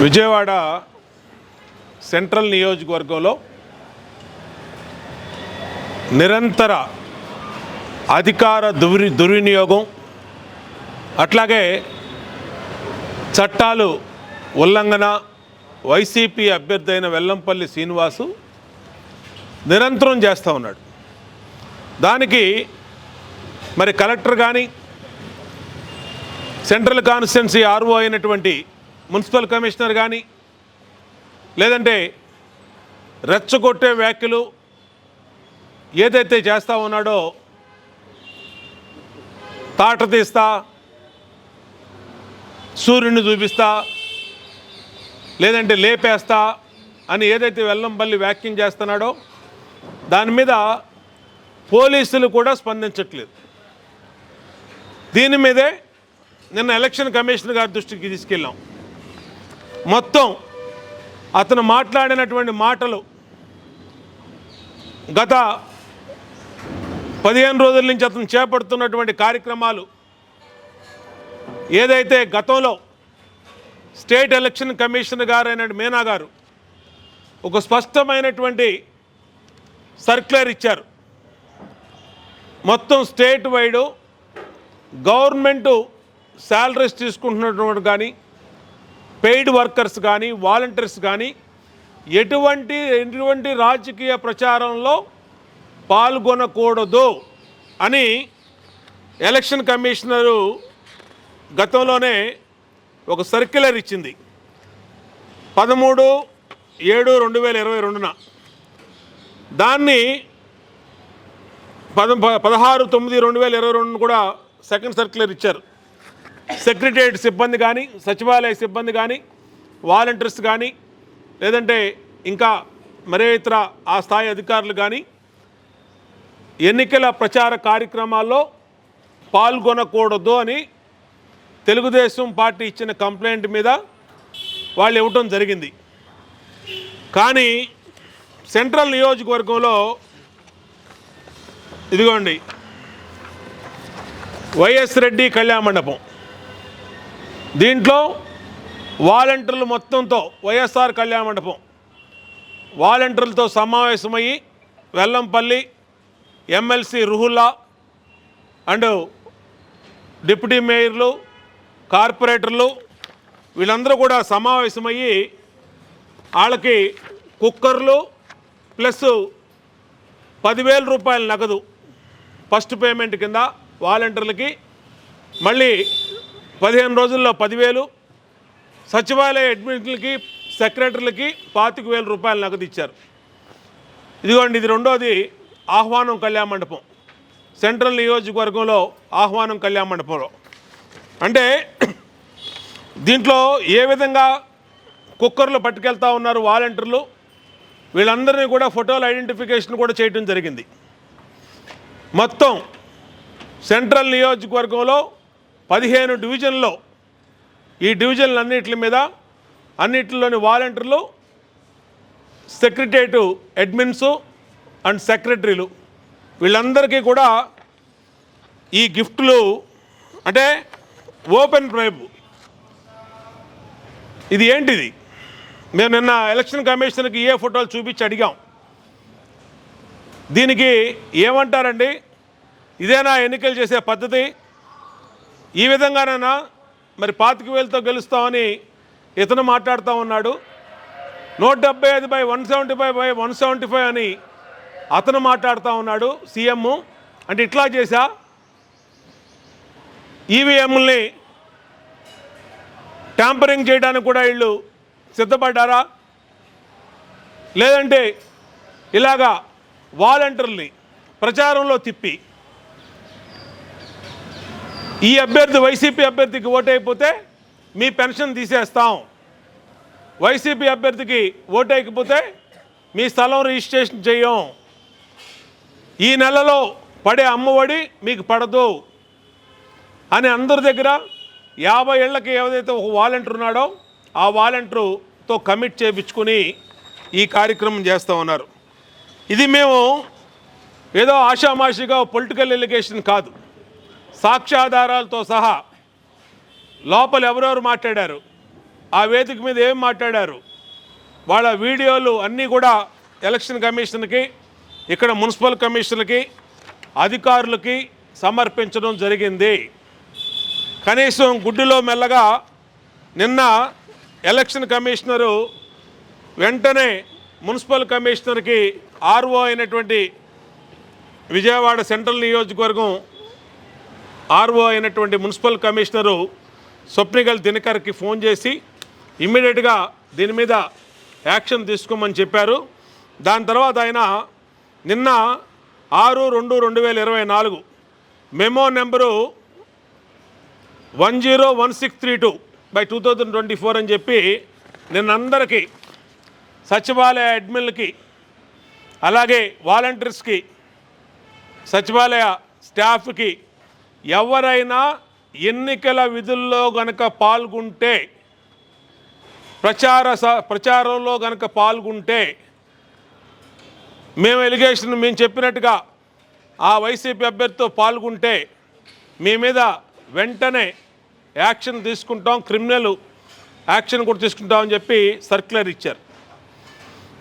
Vijayawada central నియోజకవర్గంలో నిరంతర అధికార దుర్వి దుర్వినియోగం అట్లాగే చట్టాలు ఉల్లంఘన వైసీపీ అభ్యర్థి అయిన వెల్లంపల్లి శ్రీనివాసు నిరంతరం చేస్తూ ఉన్నాడు. దానికి మరి కలెక్టర్ కానీ సెంట్రల్ కాన్స్టిట్యున్సీ ఆర్ఓ అయినటువంటి మున్సిపల్ కమిషనర్ కానీ లేదంటే రెచ్చగొట్టే వ్యాఖ్యలు ఏదైతే చేస్తూ ఉన్నాడో తాట తీస్తా సూర్యుని చూపిస్తా లేదంటే లేపేస్తా అని ఏదైతే వెల్లంపల్లి వ్యాఖ్యం చేస్తున్నాడో దాని మీద పోలీసులు కూడా స్పందించట్లేదు. దీని మీదే నిన్న ఎలక్షన్ కమిషనర్ గారి దృష్టికి తీసుకెళ్ళాం. మొత్తం అతను మాట్లాడినటువంటి మాటలు గత పదిహేను రోజుల నుంచి అతను చేపడుతున్నటువంటి కార్యక్రమాలు ఏదైతే గతంలో స్టేట్ ఎలక్షన్ కమిషనర్ గారైన మీనా గారు ఒక స్పష్టమైనటువంటి సర్క్యులర్ ఇచ్చారు. మొత్తం స్టేట్ వైడు గవర్నమెంటు శాలరీస్ తీసుకుంటున్నటువంటి కానీ పెయిడ్ వర్కర్స్ కానీ వాలంటీర్స్ కానీ ఎటువంటి ఎటువంటి రాజకీయ ప్రచారంలో పాల్గొనకూడదు అని ఎలక్షన్ కమిషనరు గతంలోనే ఒక సర్క్యులర్ ఇచ్చింది. పదమూడు ఏడు రెండు వేల ఇరవై రెండున. దాన్ని పద పదహారు తొమ్మిది రెండు వేల ఇరవై రెండు కూడా సెకండ్ సర్క్యులర్ ఇచ్చారు. సెక్రటరియట్ సిబ్బంది కానీ సచివాలయ సిబ్బంది కానీ వాలంటీర్స్ కానీ లేదంటే ఇంకా మరే ఇతర ఆ స్థాయి అధికారులు కానీ ఎన్నికల ప్రచార కార్యక్రమాల్లో పాల్గొనకూడదు అని తెలుగుదేశం పార్టీ ఇచ్చిన కంప్లైంట్ మీద వాళ్ళు ఇవ్వటం జరిగింది. కానీ సెంట్రల్ నియోజకవర్గంలో ఇదిగోండి వైఎస్ రెడ్డి కళ్యాణ మండపం. దీంట్లో వాలంటీర్లు మొత్తంతో వైఎస్ఆర్ కళ్యాణ మండపం. వాలంటీర్లతో సమావేశమయ్యి Vellampalli MLC Ruhulla and deputy మేయర్లు కార్పొరేటర్లు వీళ్ళందరూ కూడా సమావేశమయ్యి వాళ్ళకి కుక్కర్లు ప్లస్ పదివేల రూపాయల నగదు ఫస్ట్ పేమెంట్ కింద వాలంటీర్లకి. మళ్ళీ పదిహేను రోజుల్లో పదివేలు. సచివాలయ అడ్మిట్లకి సెక్రటరీలకి పాతిక వేల రూపాయలు నగదు ఇచ్చారు. ఇదిగోండి ఇది రెండోది ఆహ్వానం కళ్యాణ మండపం. సెంట్రల్ నియోజకవర్గంలో ఆహ్వానం కళ్యాణ మండపంలో. అంటే దీంట్లో ఏ విధంగా కుక్కర్లు పట్టుకెళ్తా ఉన్నారు వాలంటీర్లు వీళ్ళందరినీ కూడా ఫోటోలు ఐడెంటిఫికేషన్ కూడా చేయడం జరిగింది. మొత్తం సెంట్రల్ నియోజకవర్గంలో పదిహేను డివిజన్లో ఈ డివిజన్లు అన్నిటి మీద అన్నిటిలోని వాలంటీర్లు సెక్రటరియట్ అడ్మిన్సు అండ్ సెక్రటరీలు. వీళ్ళందరికీ కూడా ఈ గిఫ్ట్లు అంటే ఓపెన్ ప్రైబ్ ఇది ఏంటిది? మేము నిన్న ఎలక్షన్ కమిషన్కి ఏ ఫోటోలు చూపించి అడిగాం. దీనికి ఏమంటారండి? ఇదేనా ఎన్నికలు చేసే పద్ధతి? ఈ విధంగానైనా మరి పాతిక వేలతో గెలుస్తామని ఇతను మాట్లాడుతూ ఉన్నాడు. నూట డెబ్బై ఐదు by one seventy five by one seventy five అని అతను మాట్లాడుతూ ఉన్నాడు సీఎం అంటే ఇట్లా చేశా. ఈవీఎంల్ని ట్యాంపరింగ్ చేయడానికి కూడా వీళ్ళు సిద్ధపడ్డారా? లేదంటే ఇలాగా వాలంటీర్ని ప్రచారంలో తిప్పి ఈ అభ్యర్థి వైసీపీ అభ్యర్థికి ఓటైపోతే మీ పెన్షన్ తీసేస్తాం. వైసీపీ అభ్యర్థికి ఓటైకపోతే మీ స్థలం రిజిస్ట్రేషన్ చేయం. ఈ నెలలో పడే అమ్మఒడి మీకు పడదు. అని అందరి దగ్గర యాభై ఏళ్ళకి ఏదైతే ఒక వాలంటీర్ ఉన్నాడో ఆ వాలంటీర్తో కమిట్ చేయించుకుని ఈ కార్యక్రమం చేస్తూ ఉన్నారు. ఇది మేము ఏదో ఆషామాషిగా పొలిటికల్ ఎలిగేషన్ కాదు. సాక్ష్యాధారాలతో సహా లోపల ఎవరెవరు మాట్లాడారు? ఆ వేదిక మీద ఏం మాట్లాడారు? వాళ్ళ వీడియోలు అన్నీ కూడా ఎలక్షన్ కమిషన్కి ఇక్కడ మున్సిపల్ కమిషన్కి అధికారులకి సమర్పించడం జరిగింది. కనీసం గుడ్డులో మెల్లగా నిన్న ఎలక్షన్ కమిషనరు వెంటనే మున్సిపల్ కమిషనర్కి ఆర్ఓ అయినటువంటి విజయవాడ సెంట్రల్ నియోజకవర్గం ఆర్ఓ అయినటువంటి మున్సిపల్ కమిషనరు స్వప్నిగల్ దినకర్కి ఫోన్ చేసి ఇమ్మీడియట్గా దీని మీద యాక్షన్ తీసుకోమని చెప్పారు. దాని తర్వాత ఆయన నిన్న ఆరు రెండు రెండు వేల ఇరవై నాలుగు memo number one zero one six three two by two thousand twenty four అని చెప్పి నిన్నందరికీ సచివాలయ అడ్మిన్లకి అలాగే వాలంటీర్స్కి సచివాలయ స్టాఫ్కి ఎవరైనా ఎన్నికల విధుల్లో గనక పాల్గొంటే ప్రచార స- ప్రచారంలో గనక పాల్గొంటే మేము ఎలిగేషన్ మేము చెప్పినట్టుగా ఆ వైసీపీ అభ్యర్థితో పాల్గొంటే మీ మీద వెంటనే యాక్షన్ తీసుకుంటాం క్రిమినల్ యాక్షన్ కూడా తీసుకుంటామని చెప్పి సర్క్యులర్ ఇచ్చారు.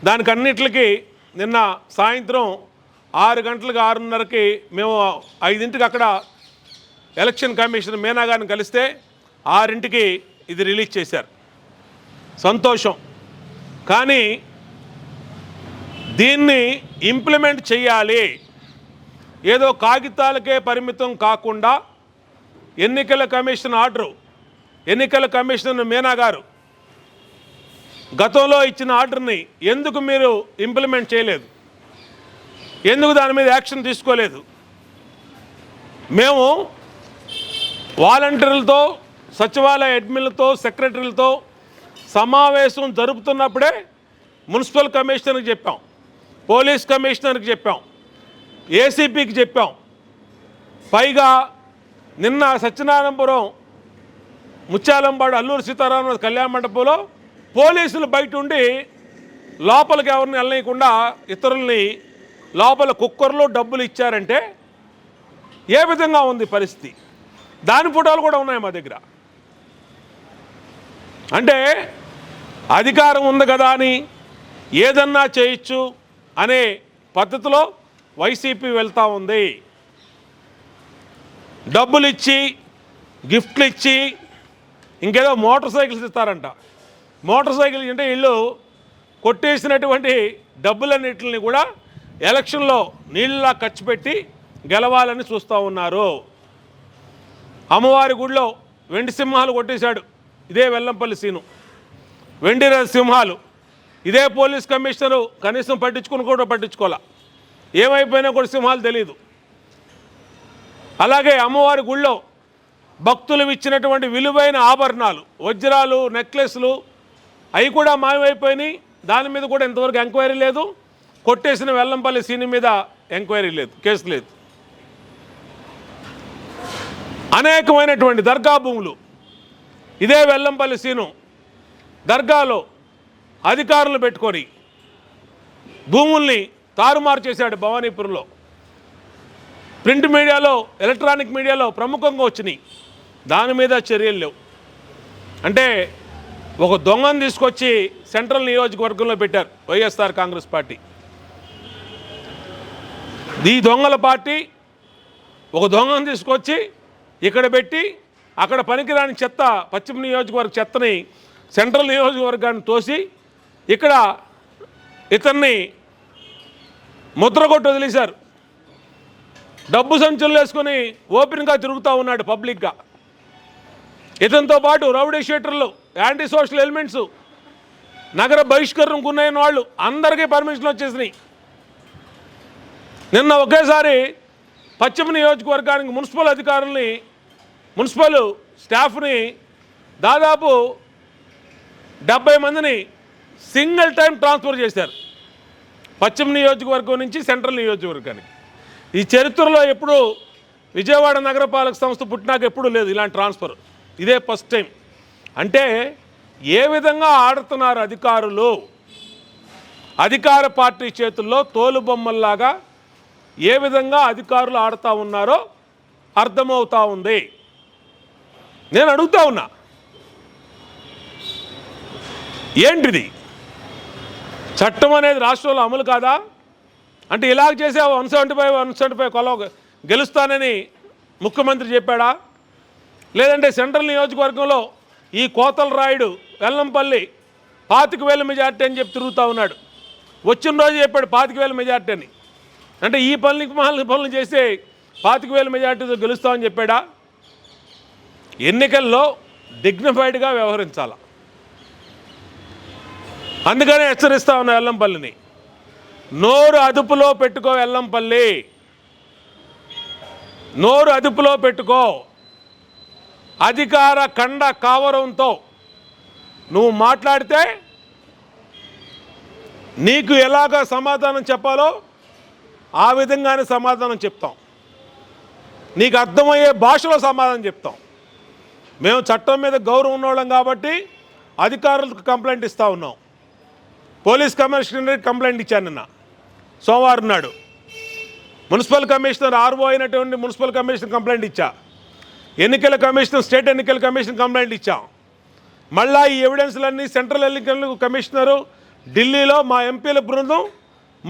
దానికి అన్నిటికీ నిన్న సాయంత్రం ఆరు గంటలకు ఆరున్నరకి మేము ఐదింటికి అక్కడ ఎలక్షన్ కమిషన్ మీనా గారిని కలిస్తే ఆరింటికి ఇది రిలీజ్ చేశారు. సంతోషం. కానీ దీన్ని ఇంప్లిమెంట్ చేయాలి. ఏదో కాగితాలకే పరిమితం కాకుండా ఎన్నికల కమిషన్ ఆర్డరు ఎన్నికల కమిషనర్ మీనా గారు గతంలో ఇచ్చిన ఆర్డర్ని ఎందుకు మీరు ఇంప్లిమెంట్ చేయలేదు? ఎందుకు దాని మీద యాక్షన్ తీసుకోలేదు? మేము వాలంటీర్లతో సచివాలయ అడ్మిన్లతో సెక్రటరీలతో సమావేశం జరుపుతున్నప్పుడే మున్సిపల్ కమిషనర్కి చెప్పాం. పోలీస్ కమిషనర్కి చెప్పాం. ఏసీపీకి చెప్పాం. పైగా నిన్న సత్యనారాయణపురం ముత్యాలంపాడు అల్లూరు సీతారామ కళ్యాణ మండపంలో పోలీసులు బయట ఉండి లోపలికి ఎవరిని వెళ్ళనీయకుండా ఇతరుల్ని లోపల కుక్కర్లో డబ్బులు ఇచ్చారంటే ఏ విధంగా ఉంది పరిస్థితి? దాని ఫోటోలు కూడా ఉన్నాయి మా దగ్గర. అంటే అధికారం ఉంది కదా అని ఏదన్నా చేయొచ్చు అనే పద్ధతిలో వైసీపీ వెళ్తూ ఉంది. డబ్బులు ఇచ్చి గిఫ్ట్లు ఇచ్చి ఇంకేదో మోటార్ సైకిల్స్ ఇస్తారంట. మోటార్ సైకిల్ అంటే వీళ్ళు కొట్టేసినటువంటి డబ్బులన్నింటిని కూడా ఎలక్షన్లో నీళ్ళలా ఖర్చు పెట్టి గెలవాలని చూస్తూ ఉన్నారు. అమ్మవారి గుడిలో వెండి సింహాలు కొట్టేశాడు. ఇదే వెల్లంపల్లి సీను. వెండి సింహాలు. ఇదే పోలీస్ కమిషనరు కనీసం పట్టించుకుని కూడా పట్టించుకోవాలా ఏమైపోయినా కూడా సింహాలు తెలియదు అలాగే అమ్మవారి గుళ్ళో భక్తులు ఇచ్చినటువంటి విలువైన ఆభరణాలు వజ్రాలు నెక్లెస్లు అవి కూడా మాయమైపోయినాయి. దాని మీద కూడా ఇంతవరకు ఎంక్వైరీ లేదు. కొట్టేసిన వెల్లంపల్లి సీని మీద ఎంక్వైరీ లేదు కేసు లేదు. అనేకమైనటువంటి దర్గా భూములు. ఇదే వెల్లంపల్లి సీను దర్గాలో అధికారులు పెట్టుకొని భూముల్ని తారుమారు చేశాడు భవానీపురంలో. ప్రింట్ మీడియాలో ఎలక్ట్రానిక్ మీడియాలో ప్రముఖంగా వచ్చినాయి. దాని మీద చర్యలు లేవు. అంటే ఒక దొంగను తీసుకొచ్చి సెంట్రల్ నియోజకవర్గంలో పెట్టారు వైఎస్ఆర్ కాంగ్రెస్ పార్టీ. ఈ దొంగల పార్టీ ఒక దొంగను తీసుకొచ్చి ఇక్కడ పెట్టి అక్కడ పనికిరాని చెత్త పశ్చిమ నియోజకవర్గ చెత్తని సెంట్రల్ నియోజకవర్గాన్ని తోసి ఇక్కడ ఇతన్ని ముద్రగొట్టు వదిలేశారు. డబ్బు సంచులు వేసుకొని ఓపెన్గా తిరుగుతూ ఉన్నాడు పబ్లిక్గా. ఇతనితో పాటు రౌడీ షీటర్లు యాంటీ సోషల్ ఎలిమెంట్స్ నగర బహిష్కరణ గురైన వాళ్ళు అందరికీ పర్మిషన్ వచ్చేసినాయి. నిన్న ఒకేసారి పశ్చిమ నియోజకవర్గానికి మున్సిపల్ అధికారుల్ని మున్సిపల్ స్టాఫ్ని దాదాపు డెబ్బై మందిని సింగిల్ టైం ట్రాన్స్ఫర్ చేశారు. పశ్చిమ నియోజకవర్గం నుంచి సెంట్రల్ నియోజకవర్గానికి. ఈ చరిత్రలో ఎప్పుడు విజయవాడ నగరపాలక సంస్థ పుట్టినాక ఎప్పుడూ లేదు ఇలాంటి ట్రాన్స్ఫర్. ఇదే ఫస్ట్ టైం. అంటే ఏ విధంగా ఆడుతున్నారు అధికారులు? అధికార పార్టీ చేతుల్లో తోలుబొమ్మల్లాగా ఏ విధంగా అధికారులు ఆడుతూ ఉన్నారో అర్థమవుతా ఉంది. నేను అడుగుతా ఉన్నా. ఏంటిది? చట్టం అనేది రాష్ట్రంలో అమలు కాదా? అంటే ఇలాగ చేసే one seventy five one seventy five కొల గెలుస్తానని ముఖ్యమంత్రి చెప్పాడా? లేదంటే సెంట్రల్ నియోజకవర్గంలో ఈ కోతల రాయుడు వెల్లంపల్లి పాతిక వేల మెజార్టీ అని చెప్పి తిరుగుతూ ఉన్నాడు. వచ్చిన రోజు చెప్పాడు పాతిక వేల మెజార్టీ అని. అంటే ఈ పనులు మహాల పనులు చేస్తే పాతిక వేల మెజార్టీతో గెలుస్తామని చెప్పాడా? ఎన్నికల్లో డిగ్నిఫైడ్గా వ్యవహరించాల. అందుకనే హెచ్చరిస్తా ఉన్నా వెల్లంపల్లిని నోరు అదుపులో పెట్టుకో వెల్లంపల్లి నోరు అదుపులో పెట్టుకో. అధికార కండ కావరంతో నువ్వు మాట్లాడితే నీకు ఎలాగ సమాధానం చెప్పాలో ఆ విధంగానే సమాధానం చెప్తాం. నీకు అర్థమయ్యే భాషలో సమాధానం చెప్తాం. మేము చట్టం మీద గౌరవం ఉన్నవాళ్ళం కాబట్టి అధికారులకు కంప్లైంట్ ఇస్తూ ఉన్నాం. పోలీస్ కమిషనర్కి కంప్లైంట్ ఇచ్చాను నిన్న. సోమవారం నాడు. మున్సిపల్ కమిషనర్ ఆర్ఓ అయినటువంటి మున్సిపల్ కమిషనర్ కంప్లైంట్ ఇచ్చా. ఎన్నికల కమిషనర్ స్టేట్ ఎన్నికల కమిషన్ కంప్లైంట్ ఇచ్చాం. మళ్ళా ఈ ఎవిడెన్స్లన్నీ సెంట్రల్ ఎన్నికల కమిషనరు ఢిల్లీలో మా ఎంపీల బృందం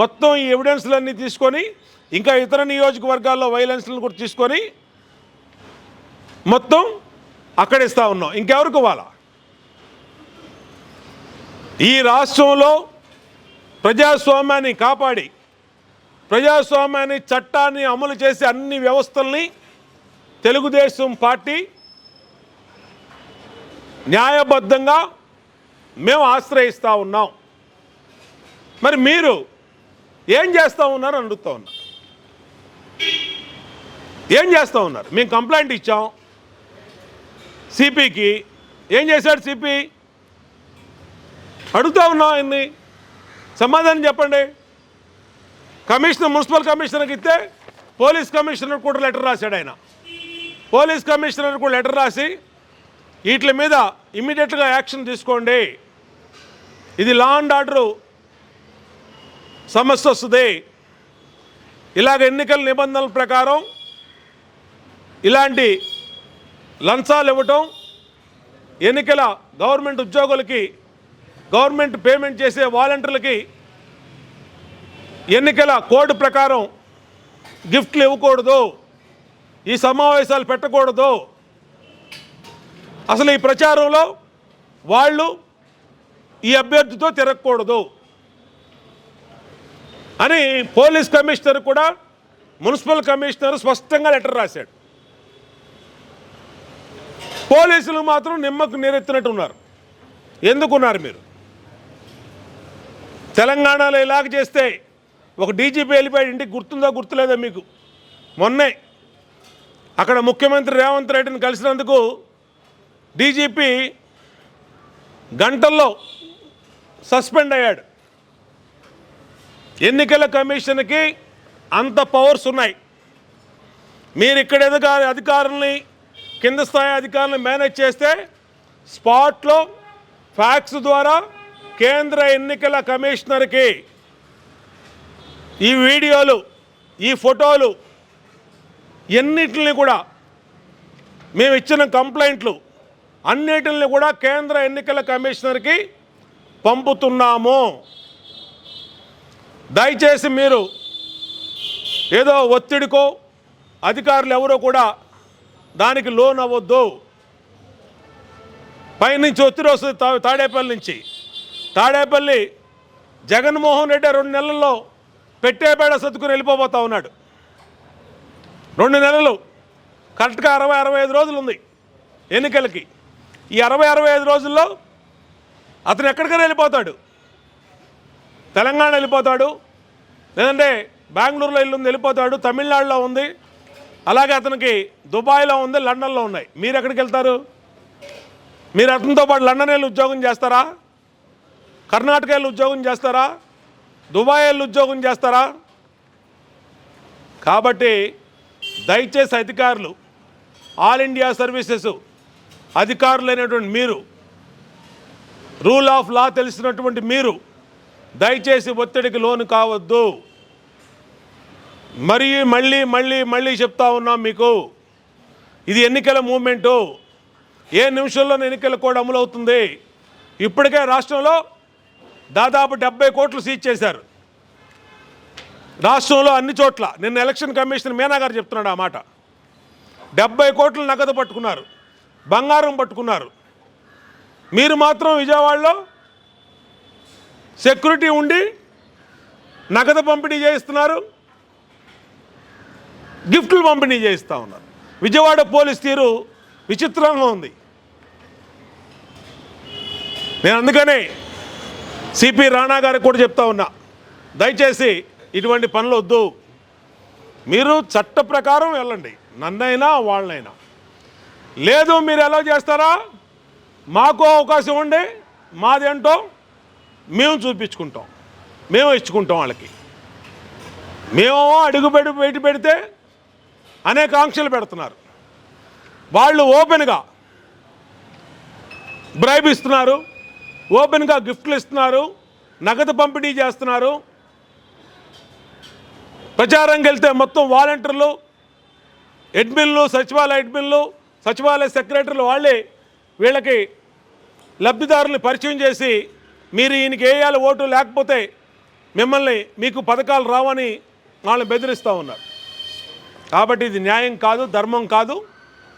మొత్తం ఈ ఎవిడెన్స్లన్నీ తీసుకొని ఇంకా ఇతర నియోజకవర్గాల్లో వైలెన్స్లను కూడా తీసుకొని మొత్తం అక్కడ ఇస్తా ఉన్నాం. ఇంకెవరికి ఇవ్వాలా? ఈ రాష్ట్రంలో ప్రజాస్వామ్యాన్ని కాపాడి ప్రజాస్వామ్యాన్ని చట్టాన్ని అమలు చేసే అన్ని వ్యవస్థల్ని తెలుగుదేశం పార్టీ న్యాయబద్ధంగా మేము ఆశ్రయిస్తూ ఉన్నాం. మరి మీరు ఏం చేస్తూ ఉన్నారు అని అడుగుతూ ఉన్నారు ఏం చేస్తూ ఉన్నారు? మేము కంప్లైంట్ ఇచ్చాం సిపికి. ఏం చేశాడు సిపి? అడుగుతా ఉన్నాం ఆయన్ని. సమాధానం చెప్పండి. కమిషనర్ మున్సిపల్ కమిషనర్కి ఇస్తే పోలీస్ కమిషనర్ కూడా లెటర్ రాశాడు ఆయన. పోలీస్ కమిషనర్ కూడా లెటర్ రాసి వీటి మీద ఇమ్మీడియట్గా యాక్షన్ తీసుకోండి. ఇది లా అండ్ ఆర్డరు సమస్య వస్తుంది. ఇలాగ ఎన్నికల నిబంధనల ప్రకారం ఇలాంటి లంచాలు ఇవ్వటం ఎన్నికల గవర్నమెంట్ ఉద్యోగులకి గవర్నమెంట్ పేమెంట్ చేసే వాలంటీర్లకి ఎన్నికల కోడ్ ప్రకారం గిఫ్ట్లు ఇవ్వకూడదు ఈ సమావేశాలు పెట్టకూడదు. అసలు ఈ ప్రచారంలో వాళ్ళు ఈ అభ్యర్థితో తిరగకూడదు. అని పోలీస్ కమిషనర్ కూడా మున్సిపల్ కమిషనర్ స్పష్టంగా లెటర్ రాశాడు. పోలీసులు మాత్రం నిమ్మకు నీరెత్తినట్టు ఉన్నారు ఎందుకున్నారు మీరు? తెలంగాణలో ఇలాగ చేస్తే ఒక డీజీపీ వెళ్ళిపోయాడు ఇంటికి గుర్తుందో గుర్తులేదో మీకు? మొన్నే అక్కడ ముఖ్యమంత్రి రేవంత్ రెడ్డిని కలిసినందుకు డీజీపీ గంటల్లో సస్పెండ్ అయ్యాడు. ఎన్నికల కమిషన్కి అంత పవర్స్ ఉన్నాయి. మీరు ఇక్కడ ఎదుగా అధికారుల్ని కింద స్థాయి అధికారులను మేనేజ్ చేస్తే స్పాట్లో ఫ్యాక్స్ ద్వారా కేంద్ర ఎన్నికల కమిషనర్కి ఈ వీడియోలు ఈ ఫోటోలు ఎన్నిటిని కూడా మేము ఇచ్చిన కంప్లైంట్లు అన్నిటిని కూడా కేంద్ర ఎన్నికల కమిషనర్కి పంపుతున్నాము. దయచేసి మీరు ఏదో ఒత్తిడికో అధికారులు ఎవరో కూడా దానికి లోన్ అవ్వద్దు పైనుంచి ఒత్తిడి వస్తుంది తా- తాడేపల్లి నుంచి. తాడేపల్లి జగన్మోహన్ రెడ్డి రెండు నెలల్లో పెట్టేపేడ సర్దుకుని వెళ్ళిపోబోతా ఉన్నాడు. రెండు నెలలు. కరెక్ట్గా అరవై అరవై ఐదు రోజులు ఉంది ఎన్నికలకి. ఈ అరవై అరవై ఐదు రోజుల్లో అతను ఎక్కడికైనా వెళ్ళిపోతాడు. తెలంగాణ వెళ్ళిపోతాడు. లేదంటే బెంగళూరులో ఇల్లు వెళ్ళిపోతాడు. తమిళనాడులో ఉంది. అలాగే అతనికి దుబాయ్లో ఉంది లండన్లో ఉన్నాయి. మీరు ఎక్కడికి వెళ్తారు? మీరు అతనితో పాటు లండన్ వెళ్ళి ఉద్యోగం చేస్తారా? కర్ణాటక వెళ్ళి ఉద్యోగం చేస్తారా? దుబాయ్ వెళ్ళి ఉద్యోగం చేస్తారా? కాబట్టి దయచేసి అధికారులు ఆల్ ఇండియా సర్వీసెస్ అధికారులైనటువంటి మీరు రూల్ ఆఫ్ లా తెలిసినటువంటి మీరు దయచేసి ఒత్తిడికి లోను కావద్దు. మరి మళ్ళీ మళ్ళీ మళ్ళీ చెప్తా ఉన్నాం మీకు ఇది ఎన్నికల మూమెంటు. ఏ నిమిషంలో ఎన్నికల కోడ్ అమలవుతుంది. ఇప్పటికే రాష్ట్రంలో దాదాపు డెబ్బై కోట్లు సీజ్ చేశారు. రాష్ట్రంలో అన్ని చోట్ల నిన్న ఎలక్షన్ కమిషన్ మీనా గారు చెప్తున్నాడు ఆ మాట. డెబ్బై కోట్లు నగదు పట్టుకున్నారు బంగారం పట్టుకున్నారు. మీరు మాత్రం విజయవాడలో సెక్యూరిటీ ఉండి నగదు పంపిణీ చేయిస్తున్నారు. గిఫ్ట్లు పంపిణీ చేయిస్తూ ఉన్నారు. విజయవాడ పోలీస్ తీరు విచిత్రంగా ఉంది. నేను అందుకనే సిపి రాణా గారికి కూడా చెప్తా ఉన్నా. దయచేసి ఇటువంటి పనులు వద్దు. మీరు చట్ట ప్రకారం వెళ్ళండి. నన్నైనా వాళ్ళనైనా లేదు మీరు ఎలా చేస్తారా? మాకు అవకాశం ఉండి మాదేంటో మేము చూపించుకుంటాం. మేము ఇచ్చుకుంటాం వాళ్ళకి. మేము అడుగు పెడి బయట పెడితే అనేక ఆంక్షలు పెడుతున్నారు. వాళ్ళు ఓపెన్గా బ్రైబ్ ఇస్తున్నారు ఓపెన్గా గిఫ్ట్లు ఇస్తున్నారు నగదు పంపిణీ చేస్తున్నారు. ప్రచారంకి వెళ్తే మొత్తం వాలంటీర్లు అడ్మిన్లు సచివాలయ అడ్మిన్లు సచివాలయ సెక్రటరీలు వాళ్ళే వీళ్ళకి లబ్ధిదారులు పరిచయం చేసి మీరు ఈయనకి వేయాలి ఓటు లేకపోతే మిమ్మల్ని మీకు పథకాలు రావని వాళ్ళని బెదిరిస్తూ ఉన్నారు. కాబట్టి ఇది న్యాయం కాదు ధర్మం కాదు.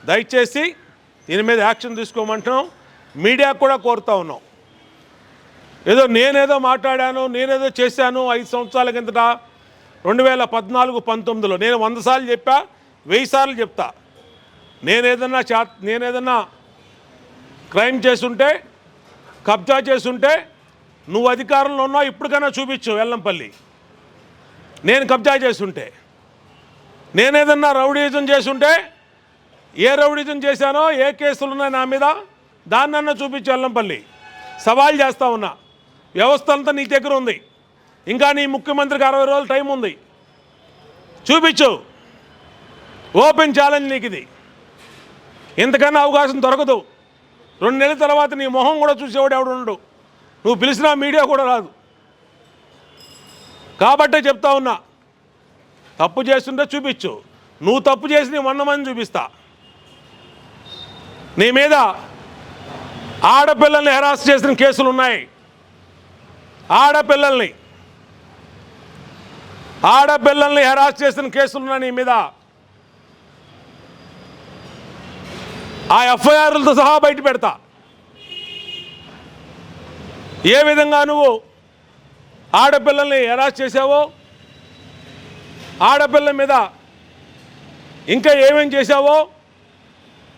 దయచేసి దీని మీద యాక్షన్ తీసుకోమంటున్నాం. మీడియా కూడా కోరుతా ఉన్నాం. ఏదో నేనేదో మాట్లాడాను నేనేదో చేశాను ఐదు సంవత్సరాల కిందట రెండు వేల పద్నాలుగు పంతొమ్మిదిలో. నేను వంద సార్లు చెప్పా వెయ్యి సార్లు చెప్తా. నేనేదన్నా చా నేనేదన్నా క్రైమ్ చేసుంటే కబ్జా చేసుంటే నువ్వు అధికారంలో ఉన్నావు ఇప్పటికైనా చూపించు వెల్లంపల్లి నేను కబ్జా చేస్తుంటే నేనేదన్నా రౌడీజం చేస్తుంటే ఏ రౌడీజం చేశానో ఏ కేసులు ఉన్నాయి నా మీద దాన్నన్నా చూపించు వెల్లంపల్లి సవాల్ చేస్తా ఉన్నా. వ్యవస్థ అంతా నీ దగ్గర ఉంది. ఇంకా నీ ముఖ్యమంత్రికి అరవై రోజులు టైం ఉంది. చూపించు. ఓపెన్ ఛాలెంజ్ నీకు ఇది. ఇంతకన్నా అవకాశం దొరకదు. రెండు నెలల తర్వాత నీ మొహం కూడా చూసేవాడు ఎవడు ఉండడు నువ్వు పిలిచినా మీడియా కూడా రాదు. కాబట్టే చెప్తా ఉన్నా తప్పు చేస్తుంటే చూపించు. నువ్వు తప్పు చేసి నీ మన్నమని చూపిస్తా. నీ మీద ఆడపిల్లల్ని హెరాస్ చేసిన కేసులు ఉన్నాయి. ఆడపిల్లల్ని ఆడపిల్లల్ని హెరాస్ చేసిన కేసులు ఉన్నాయి నీ మీద. ఆ ఎఫ్ఐఆర్లతో సహా బయట పెడతా. ఏ విధంగా నువ్వు ఆడపిల్లల్ని హెరాస్ చేసావో ఆడపిల్ల మీద ఇంకా ఏమేం చేశావో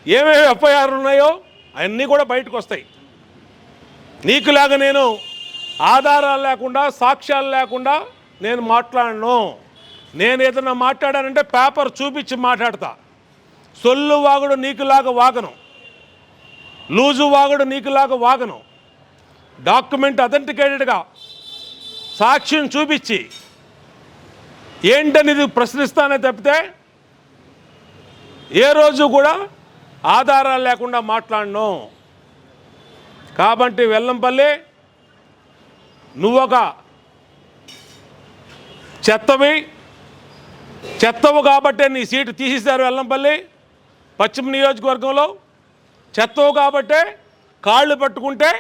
ఏమేమి ఎఫ్ఐఆర్లు ఉన్నాయో అవన్నీ కూడా బయటకు వస్తాయి. నీకులాగా నేను ఆధారాలు లేకుండా సాక్ష్యాలు లేకుండా నేను మాట్లాడను. నేను ఏదైనా మాట్లాడానంటే పేపర్ చూపించి మాట్లాడతా. సొల్లు వాగుడు నీకులాగా వాగను. లూజు వాగుడు నీకులాగా వాగను. డాక్యుమెంట్ అథెంటికేటెడ్గా సాక్ష్యం చూపించి ఏంటనేది ప్రశ్నిస్తానే తప్పితే ఏ రోజు కూడా ఆధారాలు లేకుండా మాట్లాడను. కాబట్టి వెల్లంపల్లి నువ్వొక చెత్తవి చెత్తవు కాబట్టే నీ సీటు తీసేశారు వెల్లంపల్లి పశ్చిమ నియోజకవర్గంలో. చెత్తవు కాబట్టే కాళ్ళు పట్టుకుంటే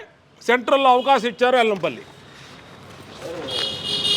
సెంట్రల్లో అవకాశం ఇచ్చారు ఎల్లంపల్లి.